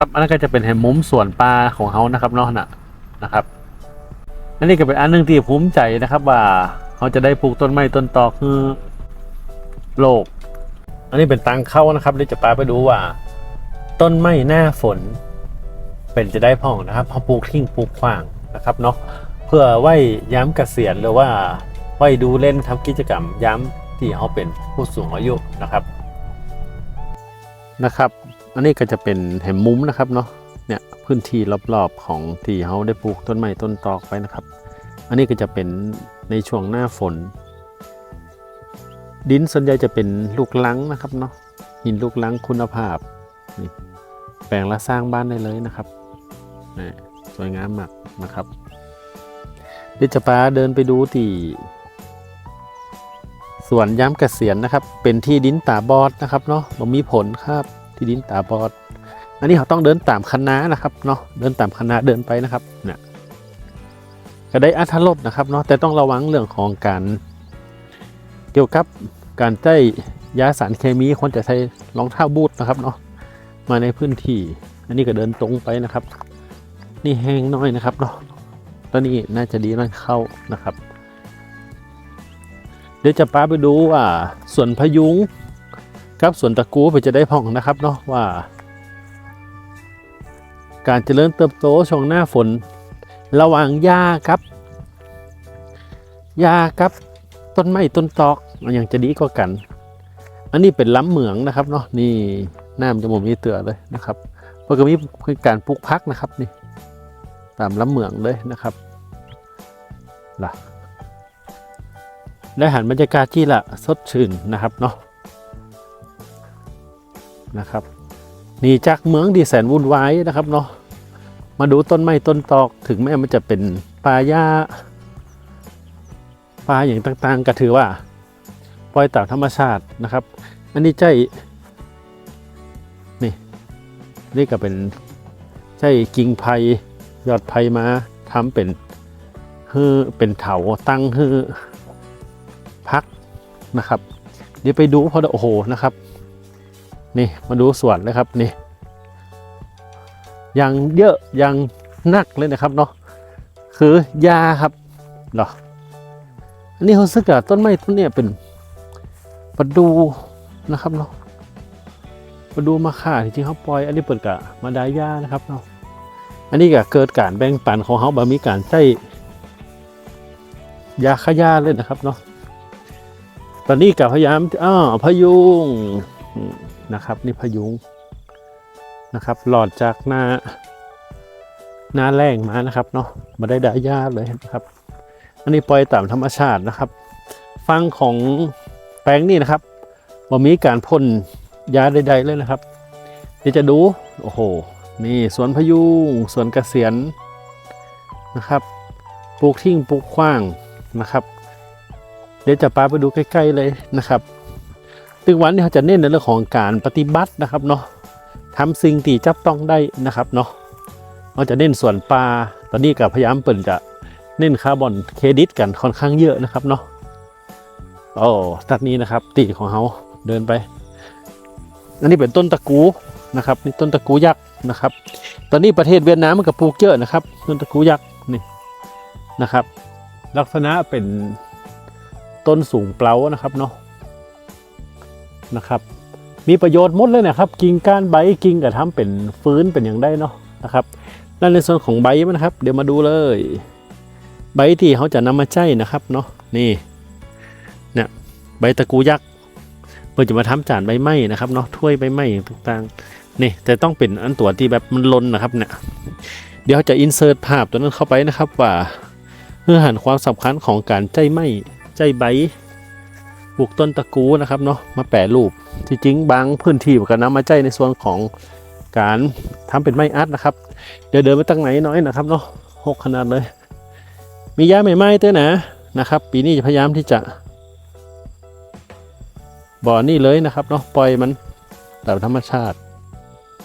ครับอันนั้นก็จะเป็นแห่มุมสวนปลาของเขานะครับเนาะนะนะครับอันนี้ก็เป็นอันหนึงที่ภูมิใจนะครับ ว่าเขาจะได้ปลูกต้นไม้ต้นตอกคือโลก อันนี้เป็นตังเข้านะครับเดี๋ยวจะปาไปดูว่า ต้นไม้หน้าฝน เป็นจะได้พ่องนะครับพอปลูกทิ้งปลูกขว้างนะครับเนาะเพื่อไว้ย้ำเกษียณหรือว่าไว้ดูเล่นทำกิจกรรมย้ำที่เขาเป็นผู้สูงอายุนะครับนะครับ อันนี้ก็จะเป็นแหมมุมนะครับเนาะเนี่ยพื้นที่รอบๆของที่เขาได้ปลูกต้นไม้ต้นตอกไปนะครับ อันนี้ก็จะเป็นในช่วงหน้าฝน ดินส่วนใหญ่จะเป็นลูกลังนะครับเนาะหินลูกลังคุณภาพนี่แปลงและสร้างบ้านได้เลยนะครับนี่สวยงามมากนะครับเดี๋ยวจะพาเดินไปดูที่สวนย้ำเกษียณนะครับ เป็นที่ดินตาบอดนะครับเนาะบ่มีผลครับ ที่ดินตาบอด อันนี้เขาต้องเดินตามคณะนะครับเนาะเดินตามคณะเดินไปนะครับเนี่ยก็ได้อัธรสนะครับเนาะแต่ต้องระวังเรื่องของการเกี่ยวกับการใช้ยาสารเคมีควรจะใช้รองเท้าบูทนะครับเนาะมาในพื้นที่ อันนี้ก็เดินตรงไปนะครับ นี่แห้งน้อยนะครับเนาะตอนนี้น่าจะดีมาเข้านะครับ เดี๋ยวจะป้าไปดูว่าสวนพยุง กับส่วนตะกูไปจะได้พ่องนะครับเนาะว่า การเจริญเติบโตช่วงหน้าฝน ระหว่างหญ้าครับหญ้าครับต้นไม้ต้นตอกอย่างจะดีกว่ากัน อันนี้เป็นล้ำเหมืองนะครับเนาะนี่น้ำจะมมีเตือเลยนะครับเพราะก็มีการปลูกพักนะครับนี่ตามล้ำเหมืองเลยนะครับล่ะได้หันบรรยากาศที่ละสดชื่นนะครับเนาะ นะครับนี่จากเมืองดีแสนวุ่นวายนะครับเนาะมาดูต้นไม้ต้นตอกถึงแม้มันจะเป็นป่าหญ้าปลาอย่างต่างๆ ก็ถือว่า ปล่อยตามธรรมชาตินะครับ อันนี้ใจนี่นี่ก็เป็นใจกิ่งไผ่ยอดไผ่มาทำเป็นฮือเป็นเถาตั้งฮือพักนะครับ เดี๋ยวไปดูพอโอ้โหนะครับ นี่มาดูสวนเลยครับนี่อย่างเยอะอย่างหนักเลยนะครับเนาะคือยาครับเนาะอันนี้เขาซึกอะต้นไม้ต้นเนี้ยเป็นประดูนะครับเนาะประดูมาค่าที่จริงเขาปล่อย อันนี้เปิดกะมาดายานะครับเนาะอันนี้ก็เกิดการแบ่งปันของเขาบบมีการใช้ยาฆ่าหญ้าเลยนะครับเนาะตอนนี้กับพยายามอ้าวพยุง นะครับนี่พยุงนะครับ หลอดจากหน้า หน้าแรงมานะครับเนาะมาได้ดายาเลยนะครับ อันนี้ปล่อยตามธรรมชาตินะครับ ฟังของแปลงนี่นะครับว่ามีการพ่นยาใดๆเลยนะครับเดี๋ยวจะดูโอ้โหนี่สวนพยุงสวนเกษียณนะครับปลูกทิ้งปลูกขว้างนะครับ เดี๋ยวจะปาไปดูใกล้ ๆเลยนะครับ ตึกวันเนี้เขาจะเน้นในเรื่องของการปฏิบัตินะครับเนาะทำสิ่งที่จับต้องได้นะครับเนาะเขาจะเน้นส่วนป่าตอนนี้กับพยายามเปิดจะเน้นคาร์บอนเครดิตกันค่อนข้างเยอะนะครับเนาะโอ้ตัดนี้นะครับตีของเขาเดินไป อันนี้เป็นต้นตะกูนะครับนี่ต้นตะกูยักษ์นะครับ ตอนนี้ประเทศเวียดนามมันก็ปลูกเยอะนะครับ ต้นตะกูยักษ์นี่นะครับ ลักษณะเป็นต้นสูงเปล่านะครับเนาะ นะครับ มีประโยชน์หมดเลยนะครับ กิ่งก้านใบกิ่งกระทำเป็นฟื้นเป็นอย่างได้เนาะนะครับนั่นในส่วนของใบมันนะครับ เดี๋ยวมาดูเลย ใบที่เขาจะนำมาใช้นะครับเนาะนี่เนี่ยใบตะกูยักษ์เพื่อจะมาทำจานใบไม้นะครับเนาะถ้วยใบไม้ต่างๆนี่แต่ต้องเป็นอันตัวที่แบบมันล้นนะครับเนี่ยเดี๋ยวจะอินเสิร์ตภาพตัวนั้นเข้าไปนะครับว่าเพื่อหันความสำคัญของการใจไม้ใจใบ ปลูกต้นตะกูนะครับเนาะมาแปรรูปที่จริงบางพื้นที่ก็นำมาใช้ในส่วนของการทำเป็นไม้อัดนะครับ เดี๋ยวเดินไปตั้งไหนน้อยนะครับเนาะหกขนาดเลย มีย้าใหม่ๆเต้นะนะครับ ปีนี้จะพยายามที่จะ บ่อนี่เลยนะครับเนาะปล่อยมันตามธรรมชาติ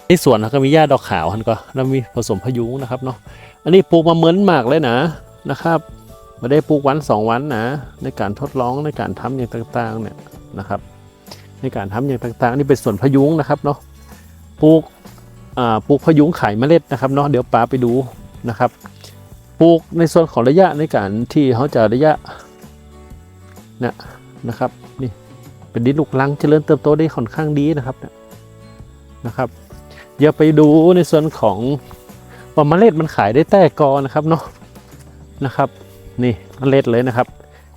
ในสวนเราก็มีหญ้าดอกขาวฮันก็แล้วมีผสมพยุงนะครับเนาะอันนี้ปลูกมาเหมือนมากเลยนะนะครับ ไม่ได้ปลูกวันสองวันนะในการทดลองในการทำอย่างต่างๆเนี่ยนะครับในการทำอย่างต่างๆ นี่เป็นส่วนพยุงนะครับเนาะปลูกอ่าปลูกพยุงขายเมล็ดนะครับเนาะเดี๋ยวป้าไปดูนะครับปลูกในส่วนของระยะในการที่เขาจะระยะนะนะครับนี่เป็นดินลูกลังเจริญเติบโตได้ค่อนข้างดีนะครับเนี่ยนะครับเดี๋ยวไปดูในส่วนของว่าเมล็ดมันขายได้แต่กอนะครับเนาะนะครับ นี่เมล็ดเลยนะครับ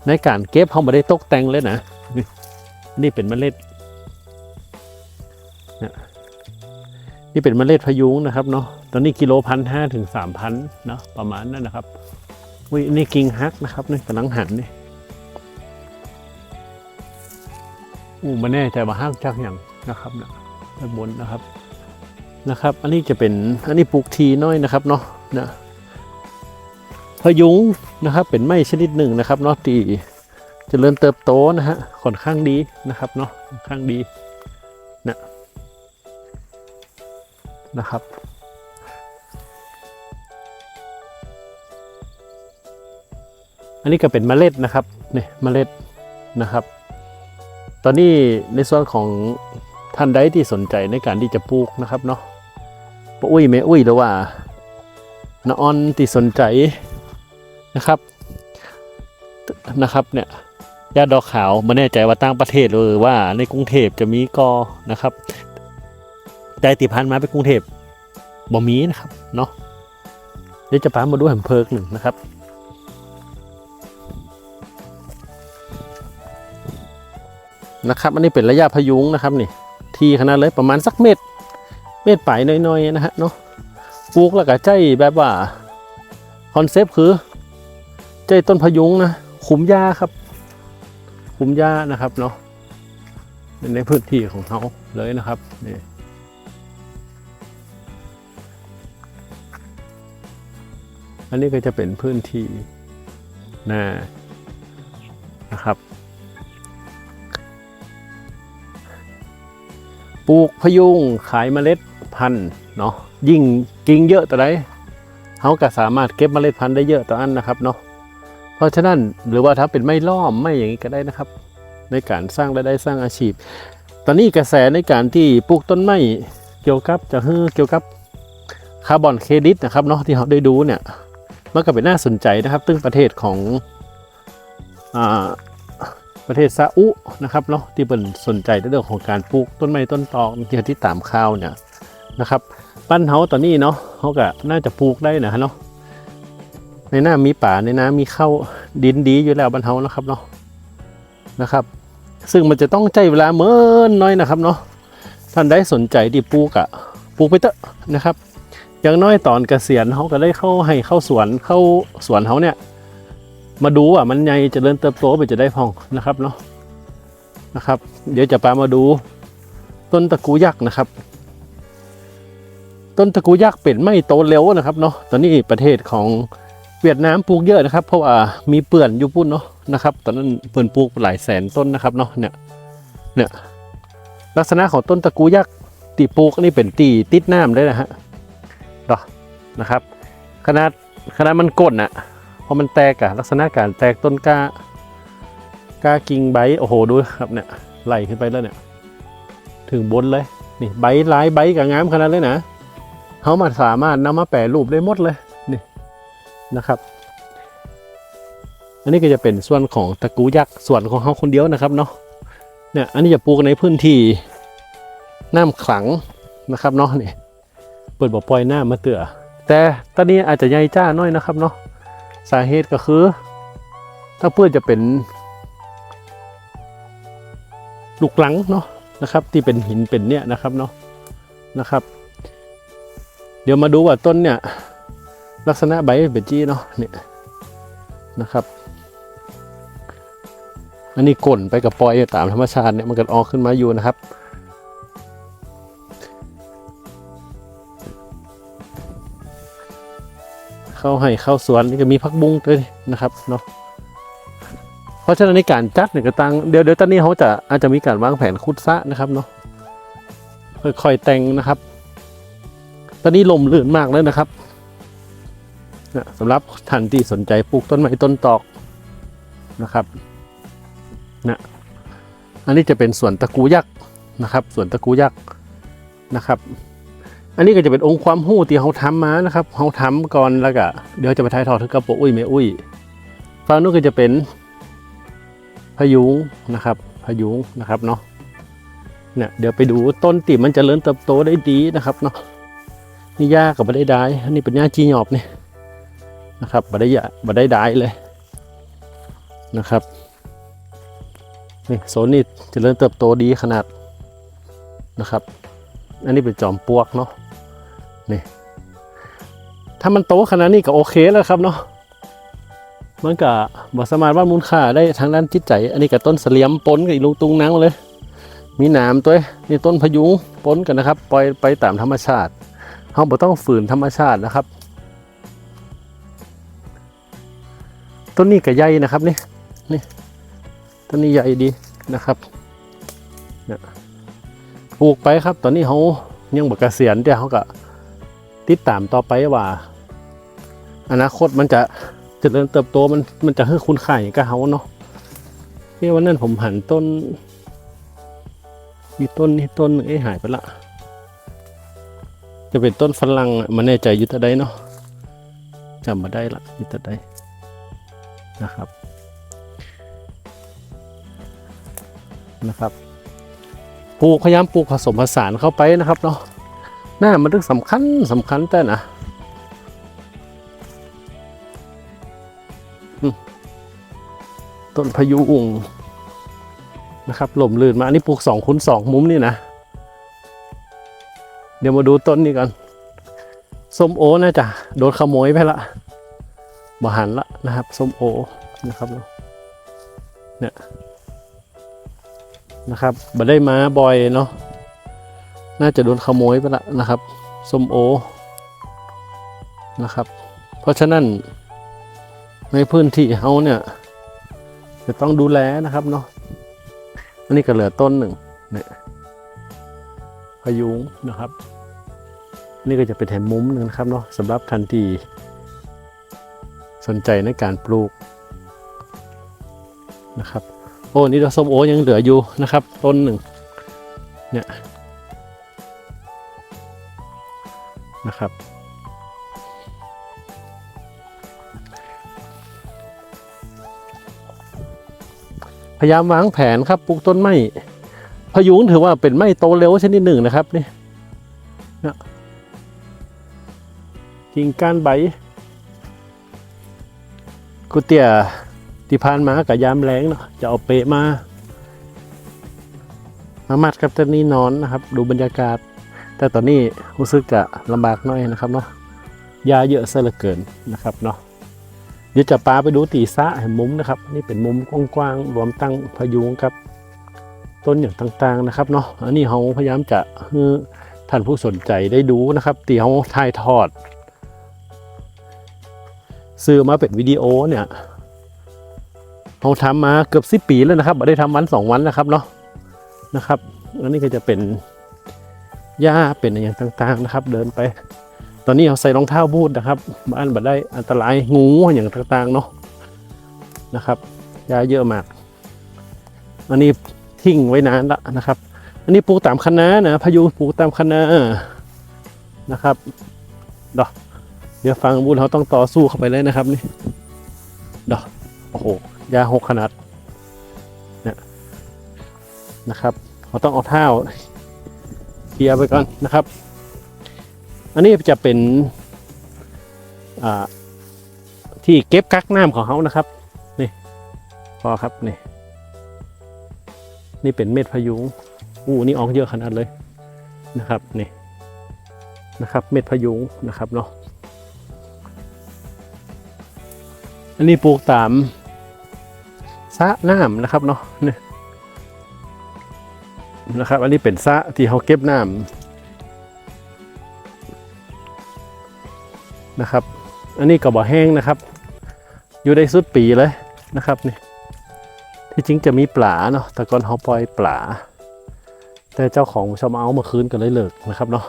ในการเก็บเขาไม่ได้ตกแต่งเลยนะ นี่เป็นเมล็ดนี่เป็นเมล็ดพยุงนะครับเนาะตอนนี้กิโลพันห้าถึงสามพันเนาะประมาณนั้นนะครับอุ้ยนี่กิ่งฮักนะครับนี่กำลังหันนี่อู้มาแน่ใจว่าฮักจากอย่างนะครับนะด้านบนนะครับนะครับ อันนี้จะเป็นอันนี้ปลูกทีน้อยนะครับเนาะนะพยุง นะครับ เป็นไม้ชนิดหนึ่งนะครับเนาะที่เจริญเติบโตนะฮะค่อนข้างดีนะครับเนาะค่อนข้างดีนะนะครับอันนี้ก็เป็นเมล็ดนะครับนี่เมล็ดนะครับ ตอนนี้ในส่วนของท่านใดที่สนใจในการที่จะปลูกนะครับเนาะป้าอุ้ยแม่อุ้ยหรือว่าน้าออนที่สนใจ นะครับนะครับเนี่ยยาดอกขาวไม่แน่ใจว่าต่างประเทศหรือว่าในกรุงเทพจะมีกอนะครับแต่ติพันมาไปกรุงเทพบ่มีนะครับเนาะเดี๋ยวจะพามาดูแหมเพิกหนึ่งนะครับนะครับอันนี้เป็นระยะพยุงนะครับนี่ทีขนาดเลยประมาณสักเม็ดเม็ดปลายน้อยๆนะฮะเนาะปลูกแล้วก็ใจแบบว่าคอนเซปต์คือ ใจต้นพยุงนะขุมหญ้าครับ ขุมหญ้านะครับเนาะในพื้นที่ของเขาเลยนะครับนี่อันนี้ก็จะเป็นพื้นที่นานะครับปลูกพยุงขายเมล็ดพันธุ์เนาะยิ่งกิ่งเยอะต่อใดเขาก็สามารถเก็บเมล็ดพันธุ์ได้เยอะต่ออันนะครับเนาะ ราะฉะนั้นหรือว่าถ้าเป็นไม่ล้อมไม่อย่างนี้ก็ได้นะครับ ในการสร้างรายได้สร้างอาชีพ ตอนนี้กระแสในการที่ปลูกต้นไม้เกี่ยวกับจะฮือเกี่ยวกับคาร์บอนเครดิตนะครับเนาะที่เขาได้ดูเนี่ยมันก็เป็นน่าสนใจนะครับซึ่งประเทศของอ่าประเทศซาอุนะครับเนาะที่เป็นสนใจในเรื่องของการปลูกต้นไม้ต้นตอกที่ที่ตามข้าวเนี่ยนะครับบ้านเฮาตอนนี้เนาะเขาก็น่าจะปลูกได้นะฮะเนาะ ในหน้ามีป่าในน้ามีข้าวดินดีอยู่แล้วบ้านเฮานะครับเนาะนะครับ ซึ่งมันจะต้องใจเวลาเมื่อนน้อยนะครับเนาะท่านได้สนใจที่ปลูกอะปลูกไปเถอะนะครับอย่างน้อยตอนเกษียณเขาก็ได้เข้าให้เข้าสวนเข้าสวนเขาเนี่ย มาดูอะมันใหญ่จะเริญเติบโตไปจะได้พองนะครับเนาะนะครับ เดี๋ยวจะพามาดู ต้นตะกูยักษ์นะครับ ต้นตะกูยักษ์เป็นไม่โตเร็วนะครับเนาะตอนนี้ประเทศของ เวียดนามปลูกเยอะนะครับ เพราะว่ามีเปื่อนอยู่ปุ่นเนาะนะครับตอนนั้นเปื่อนปลูกหลายแสนต้นนะครับเนาะเนี่ยเนี่ยลักษณะของต้นตะกูยักษ์ตีปลูกนี่เป็นตีติดน้ำได้นะฮะดอกนะครับ ขนาดขนาดมันก้นอะพอมันแตกอะลักษณะการแตกต้นกล้ากล้ากิ่งใบโอ้โหดูครับเนี่ยไหลขึ้นไปแล้วเนี่ย ถึงบนเลยนี่ใบหลายใบกับงามขนาดเลยนะเขามาสามารถนำมาแปรรูปได้หมดเลย นะครับ อันนี้ก็จะเป็นส่วนของตะกูยักษ์ส่วนของเขาคนเดียวนะครับเนาะเนี่ยอันนี้จะปลูกในพื้นที่น้ำขลังนะครับเนาะนี่เปิดบ่อปล่อยน้ำมาเตือแต่ตอนนี้อาจจะใหญ่จ้าน้อยนะครับเนาะสาเหตุก็คือ ถ้าเพื่อจะเป็น ลูกหลังเนาะนะครับ ที่เป็นหินเป็นเนี่ยนะครับเนาะนะครับ เดี๋ยวมาดูว่าต้นเนี่ย ลักษณะใบเป็นจี้เนาะเนี่ยนะครับ อันนี้ก่นไปกับปล่อยตามธรรมชาติเนี่ยมันก็ออกขึ้นมาอยู่นะครับ เข้าให้เข้าสวนนี่ก็มีพักบุ้งด้วยนะครับเนาะเพราะฉะนั้นในการจัดเนี่ยก็ตังเดี๋ยวเดี๋ยวตอนนี้เขาจะอาจจะมีการวางแผนคุดซะนะครับเนาะค่อยๆแต่งนะครับ ตอนนี้ลมลื่นมากเลยนะครับ นะสำหรับท่านที่สนใจปลูกต้นไม้ต้นตอกนะครับนะอันนี้จะเป็นสวนตะกูยักษ์นะครับสวนตะกูยักษ์นะครับ อันนี้ก็จะเป็นองค์ความรู้ที่เขาทำมานะครับเขาทำก่อนแล้วก็เดี๋ยวจะไปถ่ายทอดถึงกระโปะอุ้ยแม่อุ้ยฝั่งนู้นก็จะเป็นพยุงนะครับพยุงนะครับเนาะเนี่ยเดี๋ยวไปดูต้นติมันจะเริญเติบโตได้ดีนะครับเนาะนี่หญ้ากับบัได้ได้อันนี้เป็นหญ้าจีหยอบเนี่ย นะครับบัได้หญ้าบัได้ได้เลยนะครับนี่โซนนี้เริญเติบโตดีขนาดนะครับ อันนี้เป็นจอมปลวกเนาะนี่ถ้ามันโตขนาดนี้ก็โอเคแล้วครับเนาะมันก็บอกสามารถว่ามูลค่าได้ทางด้านจิตใจ อันนี้กับต้นเสลียมปนกับอีลูกตุงนังเลย มีหนามตัวนี่ต้นพยุงปนกันนะครับ ปล่อยไปตามธรรมชาติเราบ่ต้องฝืนธรรมชาตินะครับ ต้นนี้ก็ใหญ่นะครับนี่นี่ต้นนี้ใหญ่ดีนะครับเนี่ยปลูกไปครับ ตอนนี้เขายังบ่เกษียณแต่เขาก็ติดตามต่อไปว่า อนาคตมันจะเจริญเติบโตมันมันจะให้คุณค่าอย่างกับเขาเนาะนี่วันนั้นผมหันต้น มีต้นนี่ต้นหนึ่งเอ้หายไปละ จะเป็นต้นฝรั่งมันแน่ใจยุทธใดเนาะจำมาได้ละยุทธใด นะครับนะครับปลูกพยายามปลูกผสมผสานเข้าไปนะครับเนาะหน้ามันเรื่องสำคัญสำคัญแต่นะต้นพายุอุงนะครับหล่มลื่นมา อันนี้ปลูกสองคูณสองมุมนี่นะ เดี๋ยวมาดูต้นนี้กันส้มโอน่าจะโดนขโมยไปละ บหันละนะครับส้มโอนะครับเนี่ยนะครับบ่ได้มาบ่อยเนาะน่าจะโดนขโมยไปละนะครับส้มโอนะครับ เพราะฉะนั้นในพื้นที่เขาเนี่ยจะต้องดูแลนะครับเนาะอันนี้ก็เหลือต้นหนึ่งเนี่ยพยุงนะครับ นี่ก็จะเป็นแถมมุมหนึ่งนะครับเนาะสำหรับทันที สนใจในการปลูกนะครับโอ้นี่ดอกส้มโอยังเหลืออยู่นะครับ ต้นหนึ่งเนี่ยนะครับ พยายามวางแผนครับปลูกต้นไม้พยุงถือว่าเป็นไม้โตเร็วชนิดหนึ่งนะครับนี่เนี่ยกิ่งก้านใบ กุเตียที่ผ่านมากับยามแรงเนาะจะเอาเปะมามามัดกับต้นนี้นอนนะครับ ดูบรรยากาศ แต่ตอนนี้รู้สึกจะลำบากหน้อยนะครับเนาะยาเยอะซะเหลือเกินนะครับเนาะเดี๋ยวจะปาไปดูตีซะเห็นมุมนะครับ นี่เป็นมุมกว้างๆรวมตั้งพยุงครับต้นอย่างต่างๆนะครับเนาะอันนี้เขาพยายามจะให้ท่านผู้สนใจได้ดูนะครับตีเขาถ่ายทอด ซื้อมาเป็นวิดีโอเนี่ยเราทำมาเกือบสิปีแล้วนะครับไม่ได้ทำวันสองวันนะครับเนาะนะครับอันนี้ก็จะเป็นหญ้าเป็นอะไรอย่างต่างๆนะครับ เดินไป ตอนนี้เราใส่รองเท้าบูทนะครับบ้านบัดได้อันตรายงูอย่างต่างๆเนาะนะครับหญ้าเยอะมาก อันนี้ทิ้งไว้นานละนะครับ อันนี้ปลูกตามคณะนะพายุปลูกตามคณะนะครับดอก เดี๋ยวฟังบูทเขาต้องต่อสู้เข้าไปเลยนะครับนี่ดอกโอ้โหยาหกขนาดเนี่ยนะครับเราต้องเอาเท้าเคลียร์ไปก่อนนะครับ อันนี้จะเป็นอ่าที่เก็บกักน้ำของเขานะครับนี่พอครับนี่นี่เป็นเม็ดพยุงอู้นี่ออกเยอะขนาดเลยนะครับนี่นะครับ เม็ดพยุงนะครับเนาะ อันนี้ปลูกตามสะน้ำนะครับเนาะเนี่ยนะครับ อันนี้เป็นสะที่เขาเก็บน้ำนะครับ อันนี้ก็บ่อแห้งนะครับ อยู่ได้สุดปีเลยนะครับนี่ที่จริงจะมีปลาเนาะแต่ก่อนเขาปล่อยปลาแต่เจ้าของชอบมาเอามาคืนกันเลยเลิกนะครับเนาะ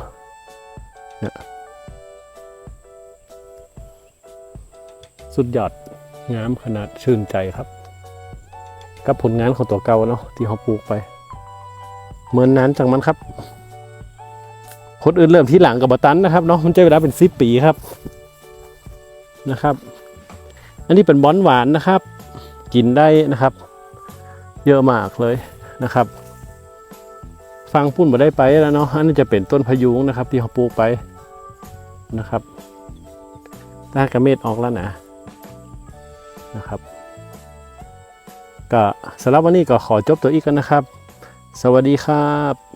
สุดยอด งามขนาดชื่นใจครับ กับผลงานของตัวเก่าเนาะที่เขาปลูกไป เหมือนนั้นจังมันครับ คนอื่นเริ่มที่หลังกับบตันนะครับเนาะมันใช้เวลาเป็นสิบปีครับนะครับ อันนี้เป็นบอนหวานนะครับ กินได้นะครับ เยอะมากเลยนะครับฟังพุ่นมาได้ไปแล้วเนาะอันนี้จะเป็นต้นพยุงนะครับ ที่เขาปลูกไปนะครับถ้ากระเม็ดออกแล้วนะ นะครับ ก็สำหรับวันนี้ก็ขอจบตัวอีกกันนะครับ สวัสดีครับ